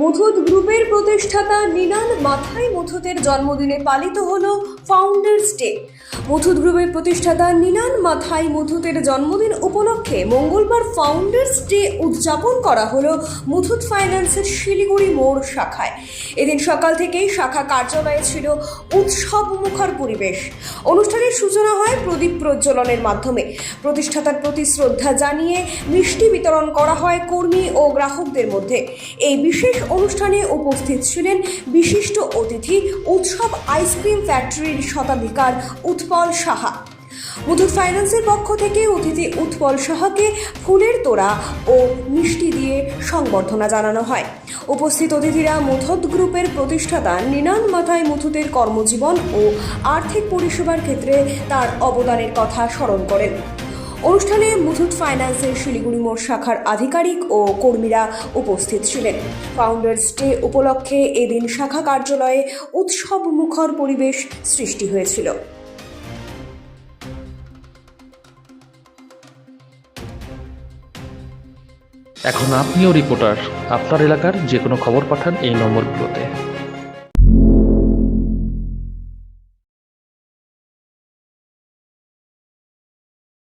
মুথুত গ্রুপের প্রতিষ্ঠাতা নিনান মাথায় মুথুতের জন্মদিনে পালিত হলো ফাউন্ডার্স ডে মুথুত গ্রুপের প্রতিষ্ঠাতা নিনান মাথায় মুথুতের জন্মদিন উপলক্ষে মঙ্গলবার ফাউন্ডার্স ডে উদযাপন করা হলো মুথুত ফাইন্যান্সের শিলিগুড়ি মোড় শাখায়। এদিন সকাল থেকেই শাখা কার্যালয়ে ছিল উৎসব মুখর পরিবেশ। অনুষ্ঠানের সূচনা হয় প্রদীপ প্রজ্বলনের মাধ্যমে। প্রতিষ্ঠাতার প্রতি শ্রদ্ধা জানিয়ে মিষ্টি বিতরণ করা হয় কর্মী ও গ্রাহকদের মধ্যে। এই বিশেষ অনুষ্ঠানে উপস্থিত ছিলেন বিশিষ্ট অতিথি উৎসব আইসক্রিম ফ্যাক্টরির শতাধিকার উৎপল সাহা। মুথুট ফাইন্যান্সের পক্ষ থেকে অতিথি উৎপল সাহাকে ফুলের তোড়া ও মিষ্টি দিয়ে সংবর্ধনা জানানো হয়। উপস্থিত অতিথিরা মুথুত গ্রুপের প্রতিষ্ঠাতা নিনান মাথায় মুথুতের কর্মজীবন ও আর্থিক পরিষেবার ক্ষেত্রে তার অবদানের কথা স্মরণ করেন। অনুষ্ঠানে মুথুট ফাইন্যান্সের শিলিগুড়ি মোড় শাখার আধিকারিক ও কর্মীরা উপস্থিত ছিলেন। ফাউন্ডার্স ডে উপলক্ষে এদিন শাখা কার্যালয়ে উৎসব মুখর পরিবেশ সৃষ্টি হয়েছিল। এখন আপনিও রিপোর্টার আপনার এলাকার যে কোনো খবর পাঠান এই নম্বরগুলোতে।